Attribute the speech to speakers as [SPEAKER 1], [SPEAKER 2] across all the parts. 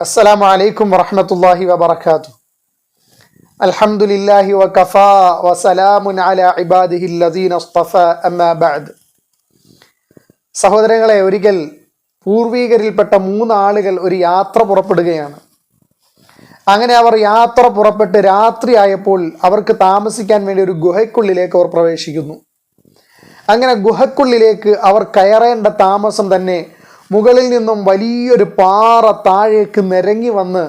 [SPEAKER 1] السلام عليكم ورحمة الله وبركاته الحمد لله وكفى وسلام على عباده الذين اصطفى أما بعد സഹോദരങ്ങളെ ഒരിക്കൽ പൂർവീകരിൽപ്പെട്ട മൂന്നാളുകൾ ഒരു യാത്ര പുറപ്പെടുകയാണ് അങ്ങനെ അവർ യാത്ര പുറപ്പെട്ട് രാത്രിയായപ്പോൾ അവർക്ക് താമസിക്കാൻ വേണ്ടി ഒരു ഗുഹയ്ക്കുള്ളിലേക്ക് അവർ പ്രവേശിക്കുന്നു അങ്ങനെ ഗുഹയ്ക്കുള്ളിലേക്ക് അവർ കയറേണ്ട താമസം തന്നെ മുകളിൽ നിന്നും വലിയൊരു പാറ താഴേക്ക് നിരങ്ങി വന്ന്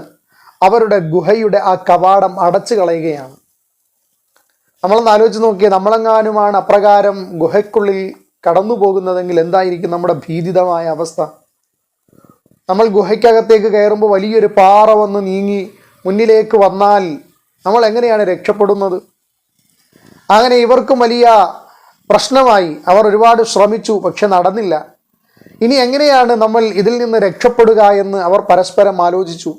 [SPEAKER 1] അവരുടെ ഗുഹയുടെ ആ കവാടം അടച്ചു കളയുകയാണ്. നമ്മളൊന്ന് ആലോചിച്ച് നോക്കിയാൽ നമ്മളെങ്ങാനുമാണ് അപ്രകാരം ഗുഹയ്ക്കുള്ളിൽ കടന്നു പോകുന്നതെങ്കിൽ എന്തായിരിക്കും നമ്മുടെ ഭീതിതമായ അവസ്ഥ? നമ്മൾ ഗുഹയ്ക്കകത്തേക്ക് കയറുമ്പോൾ വലിയൊരു പാറ വന്ന് നീങ്ങി മുന്നിലേക്ക് വന്നാൽ നമ്മൾ എങ്ങനെയാണ് രക്ഷപ്പെടുന്നത്? അങ്ങനെ ഇവർക്കും വലിയ പ്രശ്നമായി. അവർ ഒരുപാട് ശ്രമിച്ചു പക്ഷെ നടന്നില്ല. ഇനി എങ്ങനെയാണ് നമ്മൾ ഇതിൽ നിന്ന് രക്ഷപ്പെടുക എന്ന് അവർ പരസ്പരം ആലോചിച്ചു.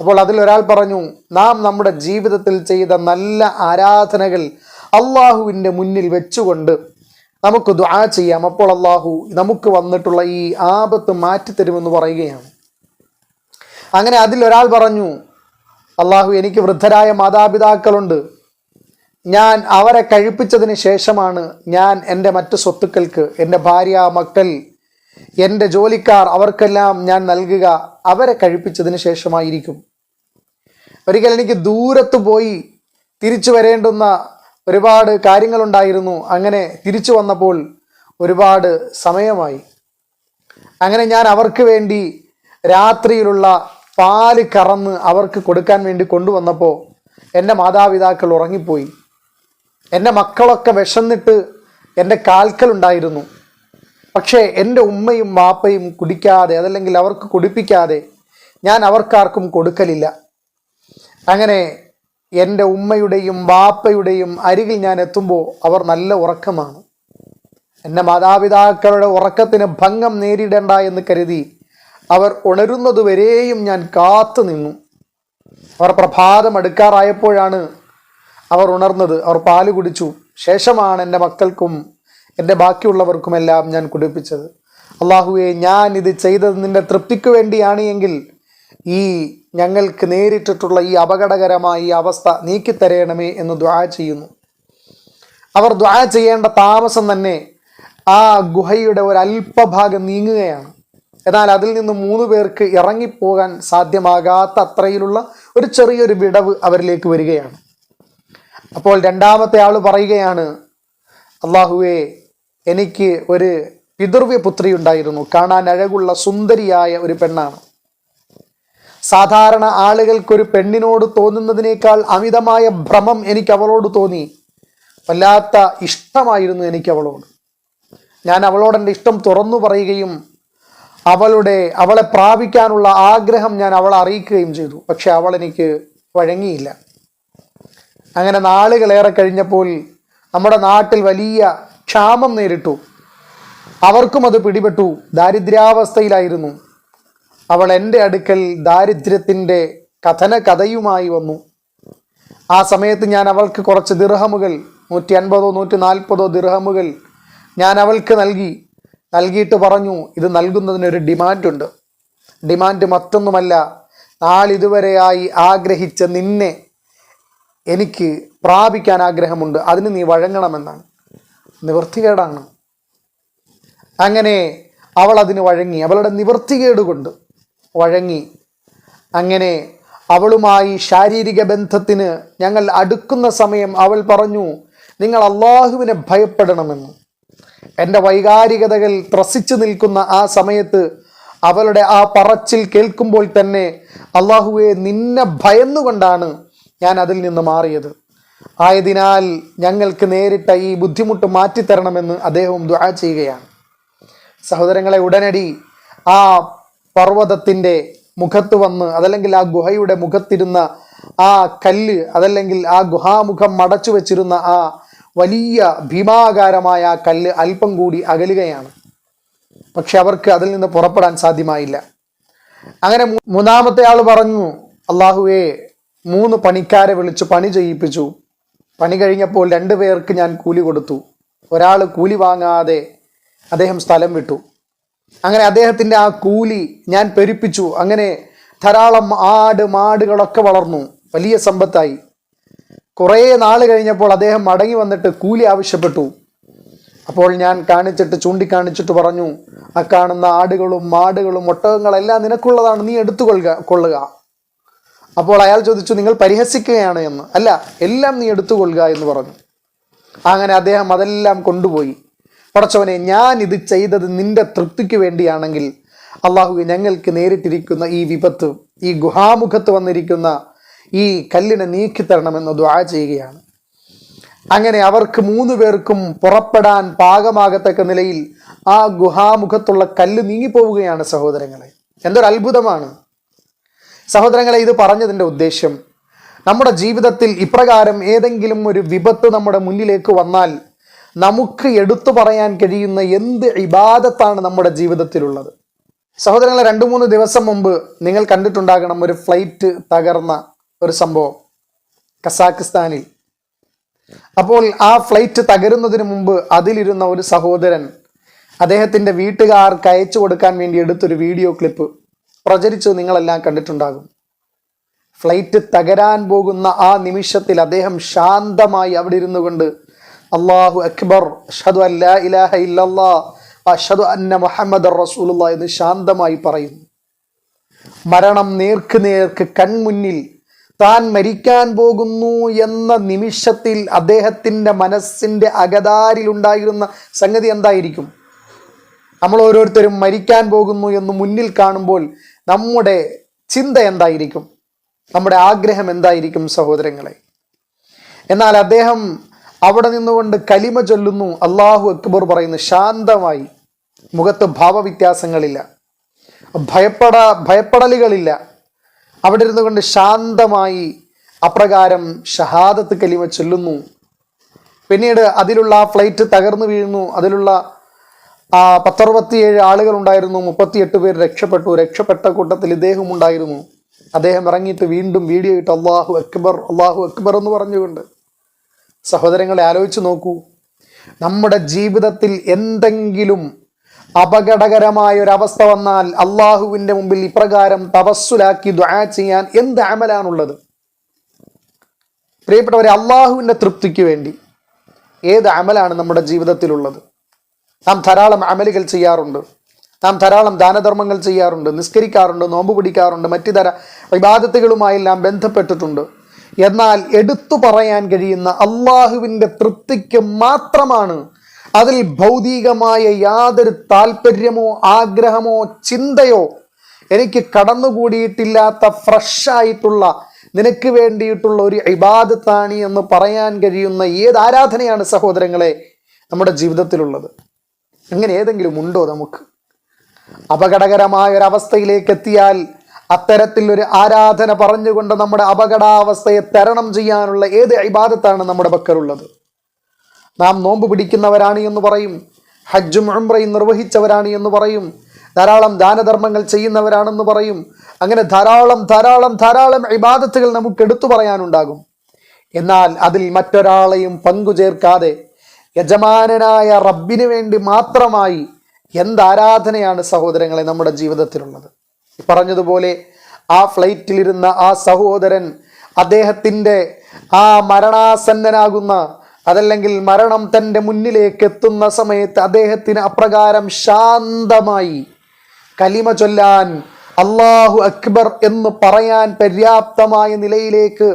[SPEAKER 1] അപ്പോൾ അതിൽ ഒരാൾ പറഞ്ഞു നാം നമ്മുടെ ജീവിതത്തിൽ ചെയ്ത നല്ല ആരാധനകൾ അള്ളാഹുവിന്റെ മുന്നിൽ വെച്ചുകൊണ്ട് നമുക്ക് ദ്വാ ചെയ്യാം. അപ്പോൾ അള്ളാഹു നമുക്ക് വന്നിട്ടുള്ള ഈ ആപത്ത് മാറ്റിത്തരുമെന്ന് പറയുകയാണ്. അങ്ങനെ അതിലൊരാൾ പറഞ്ഞു അള്ളാഹു എനിക്ക് വൃദ്ധരായ മാതാപിതാക്കളുണ്ട്. ഞാൻ അവരെ കഴിപ്പിച്ചതിന് ശേഷമാണ് ഞാൻ എന്റെ മറ്റു സ്വത്തുക്കൾക്ക് എന്റെ ഭാര്യ മക്കൾ എന്റെ ജോലിക്കാർ അവർക്കെല്ലാം ഞാൻ നൽകുക അവരെ കഴിപ്പിച്ചതിന് ശേഷമായിരിക്കും. ഒരിക്കൽ എനിക്ക് ദൂരത്ത് പോയി തിരിച്ചു വരേണ്ടുന്ന ഒരുപാട് കാര്യങ്ങളുണ്ടായിരുന്നു. അങ്ങനെ തിരിച്ചു വന്നപ്പോൾ ഒരുപാട് സമയമായി. അങ്ങനെ ഞാൻ അവർക്ക് വേണ്ടി രാത്രിയിലുള്ള പാൽ കറന്ന് അവർക്ക് കൊടുക്കാൻ വേണ്ടി കൊണ്ടുവന്നപ്പോൾ എന്റെ മാതാപിതാക്കൾ ഉറങ്ങിപ്പോയി. എന്റെ മക്കളൊക്കെ വിശന്നിട്ട് എന്റെ കാൽക്കലുണ്ടായിരുന്നു പക്ഷേ എന്റെ ഉമ്മയും വാപ്പയും കുടിക്കാതെ അതല്ലെങ്കിൽ അവർക്ക് കുടിപ്പിക്കാതെ ഞാൻ അവർക്കാർക്കും കൊടുക്കലില്ല. അങ്ങനെ എന്റെ ഉമ്മയുടെയും വാപ്പയുടെയും അരികിൽ ഞാൻ എത്തുമ്പോൾ അവർ നല്ല ഉറക്കമാണ്. എന്റെ മാതാപിതാക്കളുടെ ഉറക്കത്തിന് ഭംഗം നേരിടേണ്ട എന്ന് കരുതി അവർ ഉണരുന്നതുവരെയും ഞാൻ കാത്തു നിന്നു. അവർ പ്രഭാതം എടുക്കാറായപ്പോഴാണ് അവർ ഉണർന്നത്. അവർ പാൽ കുടിച്ചു. ശേഷമാണ് എന്റെ മക്കൾക്കും എന്റെ ബാക്കിയുള്ളവർക്കുമെല്ലാം ഞാൻ കുടിപ്പിച്ചത്. അള്ളാഹുവെ ഞാൻ ഇത് ചെയ്തത് നിന്റെ തൃപ്തിക്ക് വേണ്ടിയാണ് എങ്കിൽ ഈ ഞങ്ങൾക്ക് നേരിട്ടിട്ടുള്ള ഈ അപകടകരമായ ഈ അവസ്ഥ നീക്കിത്തരയണമേ എന്ന് ദ്വാ ചെയ്യുന്നു. അവർ ദ്വാ ചെയ്യേണ്ട താമസം തന്നെ ആ ഗുഹയുടെ ഒരു അല്പഭാഗം നീങ്ങുകയാണ്. എന്നാൽ അതിൽ നിന്ന് മൂന്ന് പേർക്ക് ഇറങ്ങിപ്പോകാൻ സാധ്യമാകാത്ത അത്രയിലുള്ള ഒരു ചെറിയൊരു വിടവ് അവരിലേക്ക് വരികയാണ്. അപ്പോൾ രണ്ടാമത്തെ ആൾ പറയുകയാണ് അള്ളാഹുവെ എനിക്ക് ഒരു പിതൃവ്യ പുത്രി ഉണ്ടായിരുന്നു. കാണാൻ അഴകുള്ള സുന്ദരിയായ ഒരു പെണ്ണാണ്. സാധാരണ ആളുകൾക്കൊരു പെണ്ണിനോട് തോന്നുന്നതിനേക്കാൾ അമിതമായ ഭ്രമം എനിക്ക് അവളോട് തോന്നി. വല്ലാത്ത ഇഷ്ടമായിരുന്നു എനിക്ക് അവളോട്. ഞാൻ അവളോട് എന്റെ ഇഷ്ടം തുറന്നു പറയുകയും അവളുടെ അവളെ പ്രാപിക്കാനുള്ള ആഗ്രഹം ഞാൻ അവളെ അറിയിക്കുകയും ചെയ്തു. പക്ഷെ അവൾ എനിക്ക് വഴങ്ങിയില്ല. അങ്ങനെ നാളുകളേറെ കഴിഞ്ഞപ്പോൾ നമ്മുടെ നാട്ടിൽ വലിയ ക്ഷാമം നേരിട്ടു. അവർക്കും അത് പിടിപെട്ടു. ദാരിദ്ര്യാവസ്ഥയിലായിരുന്നു. അവൾ എന്റെ അടുക്കൽ ദാരിദ്ര്യത്തിന്റെ കഥന കഥയുമായി വന്നു. ആ സമയത്ത് ഞാൻ അവൾക്ക് കുറച്ച് ദിർഹമുകൾ നൂറ്റി അൻപതോ നൂറ്റി നാൽപ്പതോ ദിർഹമുകൾ ഞാൻ അവൾക്ക് നൽകി. നൽകിയിട്ട് പറഞ്ഞു ഇത് നൽകുന്നതിനൊരു ഡിമാൻഡുണ്ട്. ഡിമാൻഡ് മറ്റൊന്നുമല്ല നാളിതുവരെയായി ആഗ്രഹിച്ച നിന്നെ എനിക്ക് പ്രാപിക്കാൻ ആഗ്രഹമുണ്ട്. അതിന് നീ വഴങ്ങണമെന്നാണ്. നിവൃത്തികേടാണ് അങ്ങനെ അവൾ അതിന് വഴങ്ങി അവളുടെ നിവൃത്തികേട് കൊണ്ട് വഴങ്ങി. അങ്ങനെ അവളുമായി ശാരീരിക ബന്ധത്തിന് ഞങ്ങൾ അടുക്കുന്ന സമയം അവൾ പറഞ്ഞു നിങ്ങൾ അള്ളാഹുവിനെ ഭയപ്പെടണമെന്ന്. എന്റെ വൈകാരികതകൾ ത്രസിച്ചു നിൽക്കുന്ന ആ സമയത്ത് അവളുടെ ആ പറച്ചിൽ കേൾക്കുമ്പോൾ തന്നെ അള്ളാഹുവെ നിന്നെ ഭയന്നുകൊണ്ടാണ് ഞാൻ അതിൽ നിന്ന് മാറിയത്. ആയതിനാൽ ഞങ്ങൾക്ക് നേരിട്ട ഈ ബുദ്ധിമുട്ട് മാറ്റിത്തരണമെന്ന് അദ്ദേഹം ദുആ ചെയ്യുകയാണ്. സഹോദരങ്ങളെ ഉടനടി ആ പർവതത്തിന്റെ മുഖത്ത് വന്ന് അതല്ലെങ്കിൽ ആ ഗുഹയുടെ മുഖത്തിരുന്ന ആ കല്ല് അതല്ലെങ്കിൽ ആ ഗുഹാമുഖം മടച്ചു വെച്ചിരുന്ന ആ വലിയ ഭീമാകാരമായ ആ കല്ല് അല്പം കൂടി അകലുകയാണ്. പക്ഷെ അവർക്ക് അതിൽ നിന്ന് പുറപ്പെടാൻ സാധ്യമായില്ല. അങ്ങനെ മൂന്നാമത്തെ ആൾ പറഞ്ഞു അള്ളാഹുവേ മൂന്ന് പണിക്കാരെ വിളിച്ച് പണി ചെയ്യിപ്പിച്ചു. പണി കഴിഞ്ഞപ്പോൾ രണ്ടു പേർക്ക് ഞാൻ കൂലി കൊടുത്തു. ഒരാൾ കൂലി വാങ്ങാതെ അദ്ദേഹം സ്ഥലം വിട്ടു. അങ്ങനെ അദ്ദേഹത്തിന്റെ ആ കൂലി ഞാൻ പെരുപ്പിച്ചു. അങ്ങനെ ധാരാളം ആട് മാടുകളൊക്കെ വളർന്നു. വലിയ സമ്പത്തായി. കുറേ നാൾ കഴിഞ്ഞപ്പോൾ അദ്ദേഹം മടങ്ങി വന്നിട്ട് കൂലി ആവശ്യപ്പെട്ടു. അപ്പോൾ ഞാൻ കാണിച്ചിട്ട് ചൂണ്ടിക്കാണിച്ചിട്ട് പറഞ്ഞു ആ കാണുന്ന ആടുകളും മാടുകളും ഒട്ടകങ്ങളെല്ലാം നിനക്കുള്ളതാണ്. നീ എടുത്തു കൊള്ളുക കൊള്ളുക. അപ്പോൾ അയാൾ ചോദിച്ചു നിങ്ങൾ പരിഹസിക്കുകയാണ് എന്ന്. അല്ല എല്ലാം നീ എടുത്തുകൊള്ളുക എന്ന് പറഞ്ഞു. അങ്ങനെ അദ്ദേഹം അതെല്ലാം കൊണ്ടുപോയി. പടച്ചവനെ ഞാൻ ഇത് ചെയ്തത് നിന്റെ തൃപ്തിക്ക് വേണ്ടിയാണെങ്കിൽ അള്ളാഹു ഞങ്ങൾക്ക് നേരിട്ടിരിക്കുന്ന ഈ വിപത്ത് ഈ ഗുഹാമുഖത്ത് വന്നിരിക്കുന്ന ഈ കല്ലിനെ നീക്കിത്തരണമെന്ന് ദ്വാ ചെയ്യുകയാണ്. അങ്ങനെ അവർക്ക് മൂന്ന് പേർക്കും പുറപ്പെടാൻ പാകമാകത്തക്ക നിലയിൽ ആ ഗുഹാമുഖത്തുള്ള കല്ല് നീങ്ങിപ്പോവുകയാണ് സഹോദരങ്ങളെ. എന്തൊരു അത്ഭുതമാണ് സഹോദരങ്ങളെ ഇത് പറഞ്ഞതിന്റെ ഉദ്ദേശ്യം നമ്മുടെ ജീവിതത്തിൽ ഇപ്രകാരം ഏതെങ്കിലും ഒരു വിപത്ത് നമ്മുടെ മുന്നിലേക്ക് വന്നാൽ നമുക്ക് എടുത്തു പറയാൻ കഴിയുന്ന എന്ത് ഇബാദത്താണ് നമ്മുടെ ജീവിതത്തിലുള്ളത്? സഹോദരങ്ങളെ രണ്ട് മൂന്ന് ദിവസം മുമ്പ് നിങ്ങൾ കണ്ടിട്ടുണ്ടാകണം ഒരു ഫ്ലൈറ്റ് തകർന്ന ഒരു സംഭവം കസാക്കിസ്ഥാനിൽ. അപ്പോൾ ആ ഫ്ലൈറ്റ് തകരുന്നതിന് മുമ്പ് അതിലിരുന്ന ഒരു സഹോദരൻ അദ്ദേഹത്തിന്റെ വീട്ടുകാർക്ക് അയച്ചു കൊടുക്കാൻ വേണ്ടി എടുത്തൊരു വീഡിയോ ക്ലിപ്പ് പ്രചരിച്ചു നിങ്ങളെല്ലാം കണ്ടിട്ടുണ്ടാകും. ഫ്ലൈറ്റ് തകരാൻ പോകുന്ന ആ നിമിഷത്തിൽ അദ്ദേഹം ശാന്തമായി അവിടെ ഇരുന്നു കൊണ്ട് അള്ളാഹു അക്ബർ അഷ്ഹദു അല്ലാ ഇലാഹ അന്ന മുഹമ്മദ് റസൂലുള്ള എന്ന് ശാന്തമായി പറയുന്നു മരണം നേർക്ക് നേർക്ക് കൺമുന്നിൽ താൻ മരിക്കാൻ പോകുന്നു എന്ന നിമിഷത്തിൽ അദ്ദേഹത്തിന്റെ മനസ്സിന്റെ അകതാരിലുണ്ടായിരുന്ന സംഗതി എന്തായിരിക്കും? നമ്മൾ ഓരോരുത്തരും മരിക്കാൻ പോകുന്നു എന്ന് മുന്നിൽ കാണുമ്പോൾ നമ്മുടെ ചിന്ത എന്തായിരിക്കും? നമ്മുടെ ആഗ്രഹം എന്തായിരിക്കും സഹോദരങ്ങളെ? എന്നാൽ അദ്ദേഹം അവിടെ നിന്നുകൊണ്ട് കലിമ ചൊല്ലുന്നു. അള്ളാഹു അക്ബർ പറയുന്നു ശാന്തമായി. മുഖത്ത് ഭാവവ്യത്യാസങ്ങളില്ല. ഭയപ്പെട ഭയപ്പെടലുകളില്ല. അവിടെ ഇരുന്നു കൊണ്ട് ശാന്തമായി അപ്രകാരം ഷഹാദത്ത് കലിമ ചൊല്ലുന്നു. പിന്നീട് അതിലുള്ള ആ ഫ്ലൈറ്റ് തകർന്നു വീഴുന്നു. അതിലുള്ള ആ പത്തറുപത്തിയേഴ് ആളുകൾ ഉണ്ടായിരുന്നു മുപ്പത്തിയെട്ട് പേർ രക്ഷപ്പെട്ടു. രക്ഷപ്പെട്ട കൂട്ടത്തിൽ ഇദ്ദേഹം ഉണ്ടായിരുന്നു. അദ്ദേഹം ഇറങ്ങിയിട്ട് വീണ്ടും വീഡിയോ ഇട്ട് അള്ളാഹു അക്ബർ അള്ളാഹു അക്ബർ എന്ന് പറഞ്ഞുകൊണ്ട് സഹോദരങ്ങളെ ആലോചിച്ച് നോക്കൂ. നമ്മുടെ ജീവിതത്തിൽ എന്തെങ്കിലും അപകടകരമായ ഒരു അവസ്ഥ വന്നാൽ അള്ളാഹുവിന്റെ മുമ്പിൽ ഇപ്രകാരം തപസ്സുലാക്കി ദ്വാ ചെയ്യാൻ എന്ത് അമലാണുള്ളത്? പ്രിയപ്പെട്ടവരെ അള്ളാഹുവിന്റെ തൃപ്തിക്ക് വേണ്ടി ഏത് അമലാണ് നമ്മുടെ ജീവിതത്തിലുള്ളത്? നാം ധാരാളം അമലുകൾ ചെയ്യാറുണ്ട്. നാം ധാരാളം ദാനധർമ്മങ്ങൾ ചെയ്യാറുണ്ട് നിസ്കരിക്കാറുണ്ട് നോമ്പ് പിടിക്കാറുണ്ട് മറ്റു തര വിവാദത്തുകളുമായി നാം ബന്ധപ്പെട്ടിട്ടുണ്ട്. എന്നാൽ എടുത്തു പറയാൻ കഴിയുന്ന അള്ളാഹുവിന്റെ തൃപ്തിക്ക് മാത്രമാണ് അതിൽ ഭൗതികമായ യാതൊരു താല്പര്യമോ ആഗ്രഹമോ ചിന്തയോ എനിക്ക് കടന്നുകൂടിയിട്ടില്ലാത്ത ഫ്രഷായിട്ടുള്ള നിനക്ക് വേണ്ടിയിട്ടുള്ള ഒരു ഇബാദത്താണ് എന്ന് പറയാൻ കഴിയുന്ന ഏത് ആരാധനയാണ് സഹോദരങ്ങളെ നമ്മുടെ ജീവിതത്തിലുള്ളത്. അങ്ങനെ ഏതെങ്കിലും ഉണ്ടോ നമുക്ക്? അപകടകരമായ ഒരു അവസ്ഥയിലേക്ക് എത്തിയാൽ അത്തരത്തിൽ ഒരു ആരാധന പറഞ്ഞുകൊണ്ട് നമ്മുടെ അപകടാവസ്ഥയെ തരണം ചെയ്യാനുള്ള ഏത് ഇബാദത്താണ് നമ്മുടെ പക്കലുള്ളത്? നാം നോമ്പ് പിടിക്കുന്നവരാണ് എന്ന് പറയും. ഹജ്ജും ഉംറയും നിർവഹിച്ചവരാണ് എന്ന് പറയും. ധാരാളം ദാനധർമ്മങ്ങൾ ചെയ്യുന്നവരാണെന്ന് പറയും. അങ്ങനെ ധാരാളം ധാരാളം ധാരാളം ഇബാദത്തുകൾ നമുക്ക് എടുത്തു പറയാനുണ്ടാകും. എന്നാൽ അതിൽ മറ്റൊരാളെയും പങ്കു ചേർക്കാതെ യജമാനനായ റബ്ബിന് വേണ്ടി മാത്രമായി എന്താരാധനയാണ് സഹോദരങ്ങളെ നമ്മുടെ ജീവിതത്തിലുള്ളത്? പറഞ്ഞതുപോലെ ആ ഫ്ലൈറ്റിലിരുന്ന ആ സഹോദരൻ അദ്ദേഹത്തിന്റെ ആ മരണാസന്നനാകുന്ന അതല്ലെങ്കിൽ മരണം തന്റെ മുന്നിലേക്ക് എത്തുന്ന സമയത്ത് അദ്ദേഹത്തിന് അപ്രകാരം ശാന്തമായി കലിമ ചൊല്ലാൻ അള്ളാഹു അക്ബർ എന്ന് പറയാൻ പര്യാപ്തമായ നിലയിലേക്ക്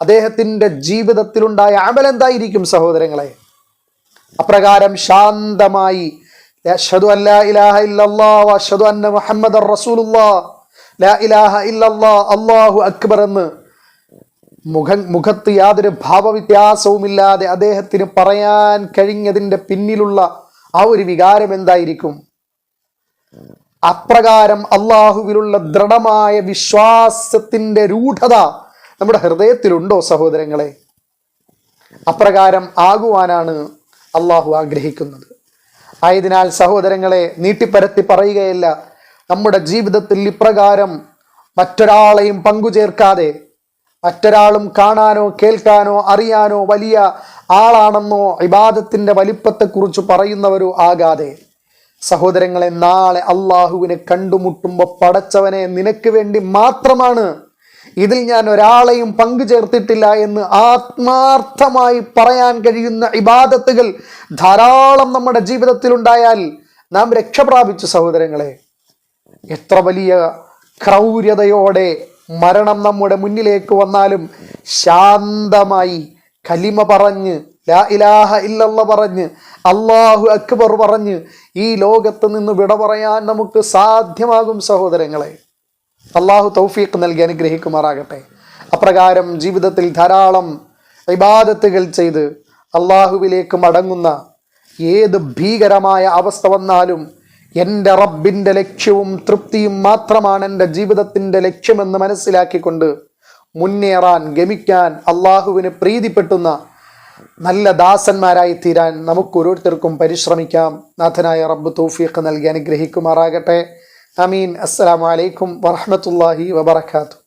[SPEAKER 1] അദ്ദേഹത്തിന്റെ ജീവിതത്തിലുണ്ടായ അമലെന്തായിരിക്കും സഹോദരങ്ങളെ? അപ്രകാരം ശാന്തമായി ഇലാഹ അഷ്ഹദു അന്ന ലാ ഇലാഹ അല്ലാഹു അക്ബർ എന്ന് മുഖ മുഖത്ത് യാതൊരു ഭാവവ്യത്യാസവുമില്ലാതെ അദ്ദേഹത്തിന് പറയാൻ കഴിഞ്ഞതിന്റെ പിന്നിലുള്ള ആ ഒരു വികാരം എന്തായിരിക്കും? അപ്രകാരം അള്ളാഹുവിലുള്ള ദൃഢമായ വിശ്വാസത്തിന്റെ രൂഢത നമ്മുടെ ഹൃദയത്തിലുണ്ടോ സഹോദരങ്ങളെ? അപ്രകാരം ആകുവാനാണ് അള്ളാഹു ആഗ്രഹിക്കുന്നത്. ആയതിനാൽ സഹോദരങ്ങളെ നീട്ടിപ്പരത്തി പറയുകയല്ല. നമ്മുടെ ജീവിതത്തിൽ ഇപ്രകാരം മറ്റൊരാളെയും പങ്കുചേർക്കാതെ മറ്റൊരാളും കാണാനോ കേൾക്കാനോ അറിയാനോ വലിയ ആളാണെന്നോ ഇബാദത്തിന്റെ വലിപ്പത്തെക്കുറിച്ച് പറയുന്നവരോ ആകാതെ സഹോദരങ്ങളെ നാളെ അള്ളാഹുവിനെ കണ്ടുമുട്ടുമ്പോൾ പടച്ചവനെ നിനക്ക് വേണ്ടി മാത്രമാണ് ഇതിൽ ഞാൻ ഒരാളെയും പങ്കു ചേർത്തിട്ടില്ല എന്ന് ആത്മാർത്ഥമായി പറയാൻ കഴിയുന്ന ഇബാദത്തുകൾ ധാരാളം നമ്മുടെ ജീവിതത്തിൽ ഉണ്ടായാൽ നാം രക്ഷപ്രാപിച്ചു സഹോദരങ്ങളെ. എത്ര വലിയ ക്രൗര്യതയോടെ മരണം നമ്മുടെ മുന്നിലേക്ക് വന്നാലും ശാന്തമായി കലിമ പറഞ്ഞ് ലാ ഇലാഹ ഇല്ലല്ല പറഞ്ഞ് അള്ളാഹു അക്ബർ പറഞ്ഞ് ഈ ലോകത്ത് നിന്ന് വിട പറയാൻ നമുക്ക് സാധ്യമാകും സഹോദരങ്ങളെ. അള്ളാഹു തൗഫീഖ് നൽകി അനുഗ്രഹിക്കുമാറാകട്ടെ. അപ്രകാരം ജീവിതത്തിൽ ധാരാളം ഇബാദത്തുകൾ ചെയ്ത് അള്ളാഹുവിലേക്ക് മടങ്ങുന്ന ഏത് ഭീകരമായ അവസ്ഥ വന്നാലും എന്റെ റബ്ബിന്റെ ലക്ഷ്യവും തൃപ്തിയും മാത്രമാണ് എന്റെ ജീവിതത്തിന്റെ ലക്ഷ്യമെന്ന് മനസ്സിലാക്കിക്കൊണ്ട് മുന്നേറാൻ ഗമിക്കാൻ അള്ളാഹുവിന് പ്രീതിപ്പെട്ടുന്ന നല്ല ദാസന്മാരായി തീരാൻ നമുക്ക് ഓരോരുത്തർക്കും പരിശ്രമിക്കാം. നാഥനായ റബ്ബ് തൗഫീഖ് നൽകി അനുഗ്രഹിക്കുമാറാകട്ടെ. അമീൻ അസ്സലാമു അലൈക്കും വറഹ്മത്തുള്ളാഹി വബറകാതുഹു